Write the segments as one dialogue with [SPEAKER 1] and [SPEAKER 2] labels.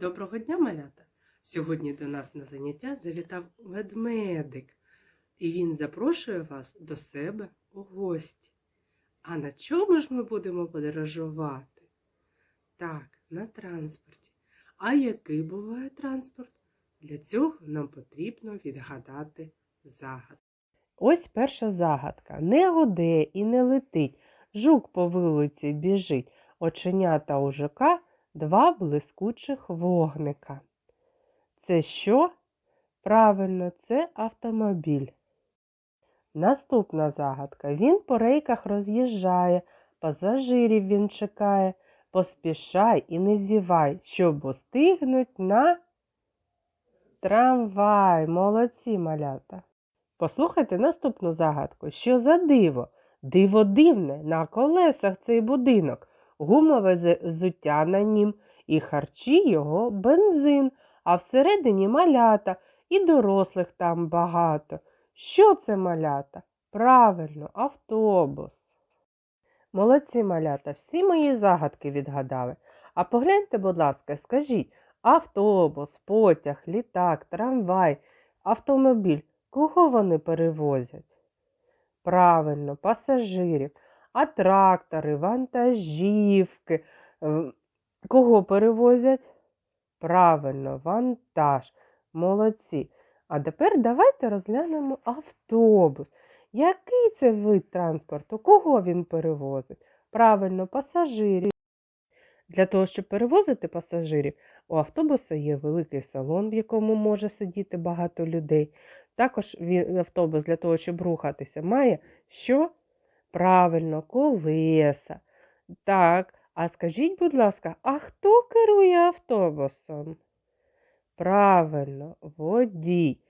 [SPEAKER 1] Доброго дня, малята! Сьогодні до нас на заняття завітав ведмедик, і він запрошує вас до себе у гості. А на чому ж ми будемо подорожувати? Так, на транспорті. А який буває транспорт? Для цього нам потрібно відгадати загадку. Ось перша загадка. Не гуде і не летить. Жук по вулиці біжить. Оченята у жука два блискучих вогника. Це що? Правильно, це автомобіль. Наступна загадка. Він по рейках роз'їжджає, пасажирів він чекає. Поспішай і не зівай, щоб устигнуть на трамвай. Молодці малята. Послухайте наступну загадку. Що за диво? Диво дивне, на колесах цей будинок гумове взуття на нім, і харчі його бензин, а всередині малята, і дорослих там багато. Що це малята? Правильно, автобус. Молодці малята, всі мої загадки відгадали. А погляньте, будь ласка, скажіть, автобус, потяг, літак, трамвай, автомобіль, кого вони перевозять? Правильно, пасажирів. А трактори, вантажівки. е, Кого перевозять? Правильно, вантаж. Молодці. А тепер давайте розглянемо автобус. Який це вид транспорту? Кого він перевозить? Правильно, пасажирів. Для того, щоб перевозити пасажирів, у автобуса є великий салон, в якому може сидіти багато людей. Також автобус для того, щоб рухатися, має що? Правильно, колеса. Так, а скажіть, будь ласка, а хто керує автобусом? Правильно, водій.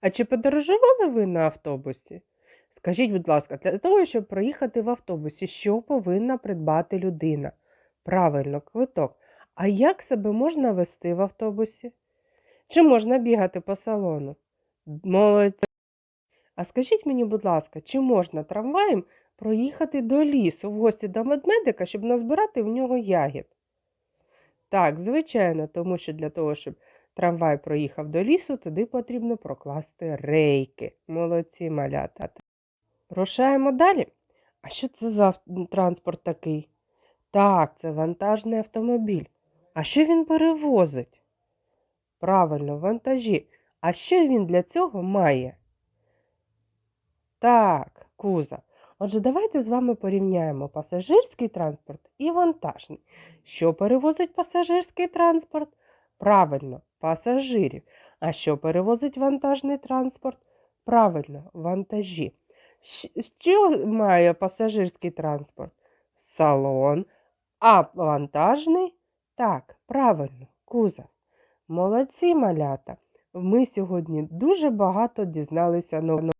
[SPEAKER 1] А чи подорожували ви на автобусі? Скажіть, будь ласка, для того, щоб проїхати в автобусі, що повинна придбати людина? Правильно, квиток. А як себе можна вести в автобусі? Чи можна бігати по салону? Молодці. А скажіть мені, будь ласка, чи можна трамваєм проїхати до лісу в гості до медмедика, щоб назбирати в нього ягід? Так, звичайно, тому що для того, щоб трамвай проїхав до лісу, туди потрібно прокласти рейки. Молодці малята. Рушаємо далі. А що це за транспорт такий? Так, це вантажний автомобіль. А що він перевозить? Правильно, вантажі. А що він для цього має? Так, кузов. Отже, давайте з вами порівняємо пасажирський транспорт і вантажний. Що перевозить пасажирський транспорт? Правильно, пасажирів. А що перевозить вантажний транспорт? Правильно, вантажі. Що має пасажирський транспорт? Салон. А вантажний? Так, правильно, кузов. Молодці малята. Ми сьогодні дуже багато дізналися нового.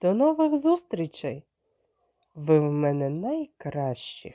[SPEAKER 1] До нових зустрічей! Ви в мене найкращі.